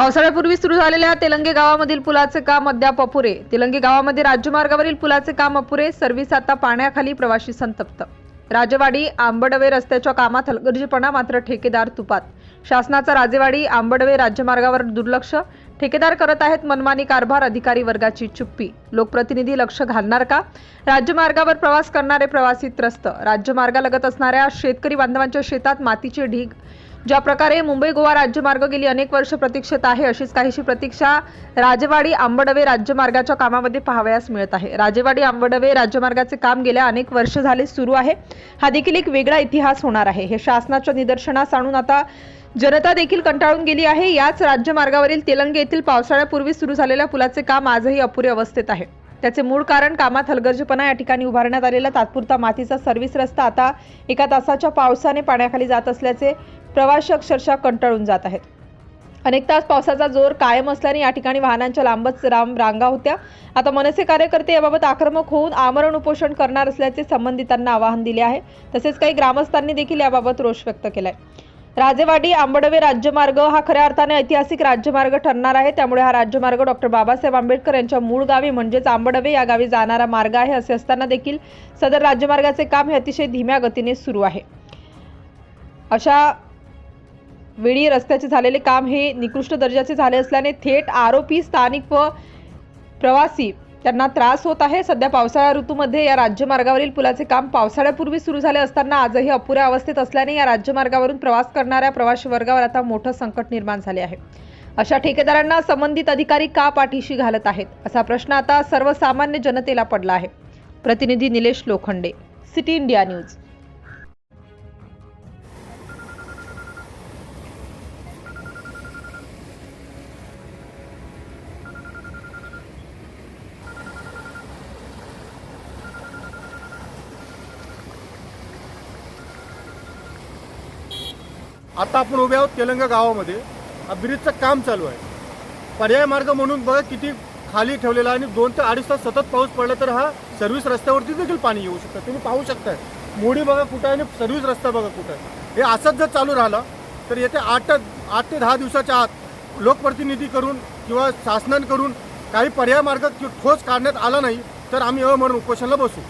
पावसाळ्यापूर्वी सुरू झालेल्या तेलंगे गावामधील पुलाचे काम अद्याप अपुरे. तेलंगे गावामध्ये राज्यमार्गावरील पुलाचे काम अपुरे. सर्व्हिस आता पाण्याखाली प्रवाशी संतप्त. राजेवाडी आंबडवे रस्त्याच्या कामात हलगर्जीपणा मात्र ठेकेदार तुपात. शासनाचा राजेवाडी आंबडवे राज्यमार्गावर दुर्लक्ष. ठेकेदार करत आहेत मनमानी कारभार अधिकारी वर्गाची चुप्पी. लोकप्रतिनिधी लक्ष घालणार का? राज्यमार्गावर प्रवास करणारे प्रवासी त्रस्त. राज्यमार्गालगत असणाऱ्या शेतकरी बांधवांच्या शेतात मातीचे ढीग. ज्या प्रकारे मुंबई गोवा राज्यमार्ग गेली अनेक वर्ष प्रतीक्षेत आहे अशीच काहीशी प्रतीक्षा राजेवाडी आंबडवे राज्यमार्गाच्या कामामध्ये पाहावयास मिळत आहे. राजेवाडी आंबडवे राज्यमार्गाचे काम गेल्या अनेक वर्ष झाले सुरू आहे. हा देखील एक वेगळा इतिहास होणार आहे. हे शासनाच्या निदर्शनास आणून आता जनता देखील कंटाळून गेली आहे. याच राज्यमार्गावरील तेलंगे येथील पावसाळ्यापूर्वी सुरू झालेल्या पुलाचे काम आजही अपुरे अवस्थेत आहे. त्याचे मूळ कारण कामात हलगर्जीपणा या ठिकाणी उभारण्यात आलेला तात्पुरता मातीचा सर्व्हिस रस्ता आता एका तासाच्या पावसाने पाण्याखाली जात असल्याचे प्रवासी अक्षरशः कंटाळून जात आहेत. अनेक तास पावसाचा जोर कायम असल्याने या ठिकाणी वाहनांच्या लांबच राम रांगा होत्या. आता मनसे कार्यकर्ते याबाबत आक्रमक होऊन आमरण उपोषण करणार असल्याचे संबंधितांना आवाहन दिले आहे. तसेच काही ग्रामस्थांनी देखील याबाबत रोष व्यक्त केलाय. राजेवाडी आंबडवे राज्यमार्ग हा खऱ्या अर्थाने ऐतिहासिक राज्यमार्ग ठरणार आहे. त्यामुळे हा राज्यमार्ग डॉक्टर बाबासाहेब आंबेडकर यांच्या मूळ गावी म्हणजेच आंबडवे या गावी जाणारा मार्ग आहे असे असताना देखील सदर राज्यमार्गाचे काम हे अतिशय धीम्या गतीने सुरू आहे. अशा वेळी रस्त्याचे झालेले काम हे निकृष्ट दर्जाचे झाले असल्याने थेट आरोपी स्थानिक व प्रवासी त्यांना त्रास होत आहे. सध्या पावसाळा ऋतूमध्ये या राज्यमार्गावरील पुलाचे काम पावसाळ्यापूर्वी सुरू झाले असताना आजही अपुऱ्या अवस्थेत असल्याने या राज्यमार्गावरून प्रवास करणाऱ्या प्रवासी वर्गावर आता मोठं संकट निर्माण झाले आहे. अशा ठेकेदारांना संबंधित अधिकारी का पाठीशी घालत आहेत? असा प्रश्न आता सर्वसामान्य जनतेला पडला आहे. प्रतिनिधी Nilesh Lokhande city India news. आता आपण उभे आहोत तेलंगा गावामध्ये. हा ब्रिजचं काम चालू आहे. पर्याय मार्ग म्हणून बघा किती खाली ठेवलेला आहे आणि दोन ते अडीच तास सतत पाऊस पडला तर हा सर्व्हिस रस्त्यावरती देखील पाणी येऊ शकतं. तुम्ही पाहू शकताय. मोडी बघा कुठं आहे आणि सर्व्हिस रस्ता बघा कुठं आहे. हे असंच जर चालू राहिलं तर येते आठ आठ ते दहा दिवसाच्या आत लोकप्रतिनिधी करून किंवा शासनांकडून काही पर्याय मार्ग ठोस काढण्यात आला नाही तर आम्ही अमरण उपोषणाला बसू.